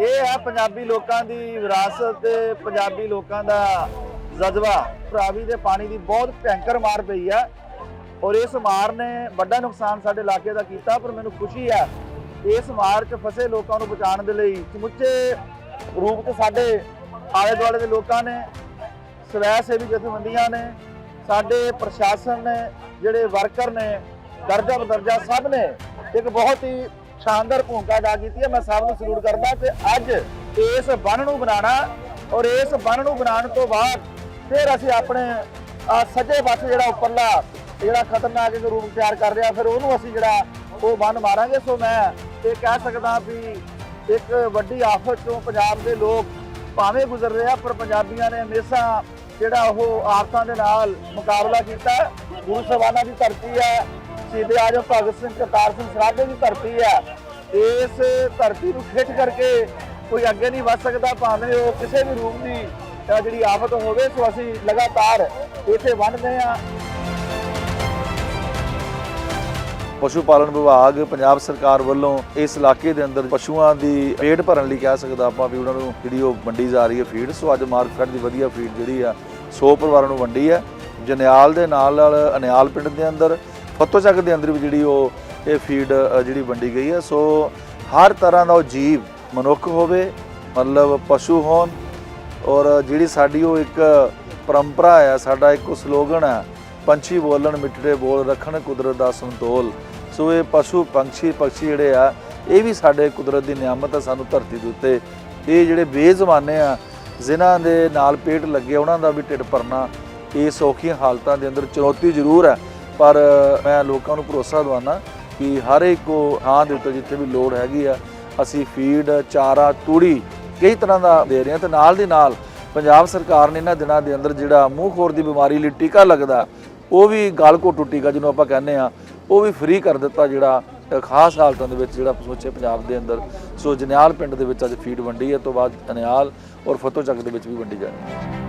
ਇਹ ਹੈ ਪੰਜਾਬੀ ਲੋਕਾਂ ਦੀ ਵਿਰਾਸਤ ਤੇ ਪੰਜਾਬੀ ਲੋਕਾਂ ਦਾ ਜਜ਼ਬਾ। ਰਾਵੀ ਦੇ ਪਾਣੀ ਦੀ ਬਹੁਤ ਭੈਂਕਰ ਮਾਰ ਪਈ ਆ ਔਰ ਇਸ ਮਾਰ ਨੇ ਵੱਡਾ ਨੁਕਸਾਨ ਸਾਡੇ ਇਲਾਕੇ ਦਾ ਕੀਤਾ, ਪਰ ਮੈਨੂੰ ਖੁਸ਼ੀ ਹੈ ਇਸ ਮਾਰ 'ਚ ਫਸੇ ਲੋਕਾਂ ਨੂੰ ਬਚਾਉਣ ਦੇ ਲਈ। ਸਮੁੱਚੇ ਰੂਪ 'ਚ ਸਾਡੇ ਆਲੇ ਦੁਆਲੇ ਦੇ ਲੋਕਾਂ ਨੇ ਸਵੈ ਸੇਵੀ ਜਥੇਬੰਦੀਆਂ ਨੇ, ਸਾਡੇ ਪ੍ਰਸ਼ਾਸਨ ਨੇ, ਜਿਹੜੇ ਵਰਕਰ ਨੇ ਦਰਜਾ ਬਦਰਜਾ ਸਭ ਨੇ ਇੱਕ ਬਹੁਤ ਹੀ ਸ਼ਾਨਦਾਰ ਭੂਮਿਕਾ ਅਦਾ ਕੀਤੀ ਹੈ। ਮੈਂ ਸਭ ਨੂੰ ਸਲੂਟ ਕਰਦਾ ਕਿ ਅੱਜ ਇਸ ਬੰਨ ਨੂੰ ਬਣਾਉਣਾ ਔਰ ਇਸ ਬੰਨ ਨੂੰ ਬਣਾਉਣ ਤੋਂ ਬਾਅਦ ਫਿਰ ਅਸੀਂ ਆਪਣੇ ਸੱਜੇ ਪਾਸੇ ਜਿਹੜਾ ਉੱਪਰਲਾ, ਜਿਹੜਾ ਖਤਰਨਾਕ ਇੱਕ ਰੂਪ ਤਿਆਰ ਕਰ ਰਿਹਾ, ਫਿਰ ਉਹਨੂੰ ਅਸੀਂ ਜਿਹੜਾ ਉਹ ਬੰਨ ਮਾਰਾਂਗੇ। ਸੋ ਮੈਂ ਇਹ ਕਹਿ ਸਕਦਾ ਵੀ ਇੱਕ ਵੱਡੀ ਆਫਤ ਚੋਂ ਪੰਜਾਬ ਦੇ ਲੋਕ ਭਾਵੇਂ ਗੁਜ਼ਰ ਰਹੇ ਆ, ਪਰ ਪੰਜਾਬੀਆਂ ਨੇ ਹਮੇਸ਼ਾ ਜਿਹੜਾ ਉਹ ਆਫਤਾਂ ਦੇ ਨਾਲ ਮੁਕਾਬਲਾ ਕੀਤਾ ਗੁਰੂ ਸਾਹਿਬਾਨਾਂ ਦੀ ਧਰਤੀ ਹੈ। ਸ਼ਹੀਦ ਆਜਮ ਭਗਤ ਸਿੰਘ, ਕਰਤਾਰ ਸਿੰਘ ਸਰਾਭੇ ਦੀ ਧਰਤੀ ਹੈ। ਇਸ ਧਰਤੀ ਨੂੰ ਖਿੱਚ ਕਰਕੇ ਕੋਈ ਅੱਗੇ ਨਹੀਂ ਵੱਧ ਸਕਦਾ, ਭਾਵੇਂ ਉਹ ਕਿਸੇ ਵੀ ਰੂਪ ਦੀ ਜਿਹੜੀ ਆਫਤ ਹੋਵੇ, ਸੋ ਅਸੀਂ ਲਗਾਤਾਰ ਇੱਥੇ ਬਣਦੇ ਆ ਪਸ਼ੂ ਪਾਲਣ ਵਿਭਾਗ ਪੰਜਾਬ ਸਰਕਾਰ ਵੱਲੋਂ ਇਸ ਇਲਾਕੇ ਦੇ ਅੰਦਰ ਪਸ਼ੂਆਂ ਦੀ ਪੇਟ ਭਰਨ ਲਈ ਕਹਿ ਸਕਦਾ, ਆਪਾਂ ਵੀ ਉਹਨਾਂ ਨੂੰ ਜਿਹੜੀ ਉਹ ਵੰਡੀ ਜਾ ਰਹੀ ਹੈ ਫੀਡ। ਸੋ ਅੱਜ ਮਾਰਕਫੈਟ ਦੀ ਵਧੀਆ ਫੀਡ ਜਿਹੜੀ ਆ 100 ਪਰਿਵਾਰਾਂ ਨੂੰ ਵੰਡੀ ਹੈ। ਜਨਿਆਲ ਦੇ ਨਾਲ ਨਾਲ ਅਨਿਆਲ ਪਿੰਡ ਦੇ ਅੰਦਰ ਫੱਤੋ ਚੱਕ ਦੇ ਅੰਦਰ ਵੀ ਜਿਹੜੀ ਉਹ, ਇਹ ਫੀਡ ਜਿਹੜੀ ਵੰਡੀ ਗਈ ਹੈ। ਸੋ ਹਰ ਤਰ੍ਹਾਂ ਦਾ ਉਹ ਜੀਵ ਮਨੁੱਖ ਹੋਵੇ, ਮਤਲਬ ਪਸ਼ੂ ਹੋਣ, ਔਰ ਜਿਹੜੀ ਸਾਡੀ ਉਹ ਇੱਕ ਪਰੰਪਰਾ ਹੈ, ਸਾਡਾ ਇੱਕ ਸਲੋਗਨ ਹੈ, ਪੰਛੀ ਬੋਲਣ, ਮਿੱਠੜੇ ਬੋਲ ਰੱਖਣ, ਕੁਦਰਤ ਦਾ ਸੰਤੋਲ। ਸੋ ਇਹ ਪਸ਼ੂ, ਪੰਛੀ ਪੰਛੀ ਜਿਹੜੇ ਆ, ਇਹ ਵੀ ਸਾਡੇ ਕੁਦਰਤ ਦੀ ਨਿਆਮਤ ਹੈ, ਸਾਨੂੰ ਧਰਤੀ ਦੇ ਉੱਤੇ। ਇਹ ਜਿਹੜੇ ਬੇਜ਼ਮਾਨੇ ਆ, ਜਿਨ੍ਹਾਂ ਦੇ ਨਾਲ ਪੇਟ ਲੱਗੇ, ਉਹਨਾਂ ਦਾ ਵੀ ਢਿੱਡ ਭਰਨਾ, ਇਹ ਸੌਖੀਆਂ ਹਾਲਤਾਂ ਦੇ ਅੰਦਰ ਚੁਣੌਤੀ ਜ਼ਰੂਰ ਹੈ। ਪਰ ਮੈਂ ਲੋਕਾਂ ਨੂੰ ਭਰੋਸਾ ਦਿਵਾਉਣਾ ਕਿ ਹਰ ਇੱਕ ਉਹ ਥਾਂ ਦੇ ਉੱਤੇ ਜਿੱਥੇ ਵੀ ਲੋੜ ਹੈਗੀ ਆ, ਅਸੀਂ ਫੀਡ, ਚਾਰਾ, ਤੂੜੀ ਕਈ ਤਰ੍ਹਾਂ ਦਾ ਦੇ ਰਹੇ ਹਾਂ ਤੇ ਨਾਲ ਦੀ ਨਾਲ ਪੰਜਾਬ ਸਰਕਾਰ ਨੇ ਇਹਨਾਂ ਦਿਨਾਂ ਦੇ ਅੰਦਰ ਜਿਹੜਾ ਮੂੰਹ ਖੋਰ ਦੀ ਬਿਮਾਰੀ ਲਈ ਟੀਕਾ ਲੱਗਦਾ, ਉਹ ਵੀ ਗਲ ਘੋਟੂ ਟੀਕਾ ਜਿਹਨੂੰ ਆਪਾਂ ਕਹਿੰਦੇ ਆ ਉਹ ਵੀ ਫ੍ਰੀ ਕਰ ਦਿੱਤਾ ਜਿਹੜਾ ਖਾਸ ਹਾਲਤਾਂ ਦੇ ਵਿੱਚ ਜਿਹੜਾ ਸੋਚੇ ਪੰਜਾਬ ਦੇ ਅੰਦਰ। ਸੋ ਜਨਿਆਲ ਪਿੰਡ ਦੇ ਵਿੱਚ ਅੱਜ ਫੀਡ ਵੰਡੀ ਹੈ ਤੋਂ ਬਾਅਦ ਅਨਿਆਲ ਔਰ ਫਤੋ ਚੱਕ ਦੇ ਵਿੱਚ ਵੀ ਵੰਡੀ ਜਾਣੀ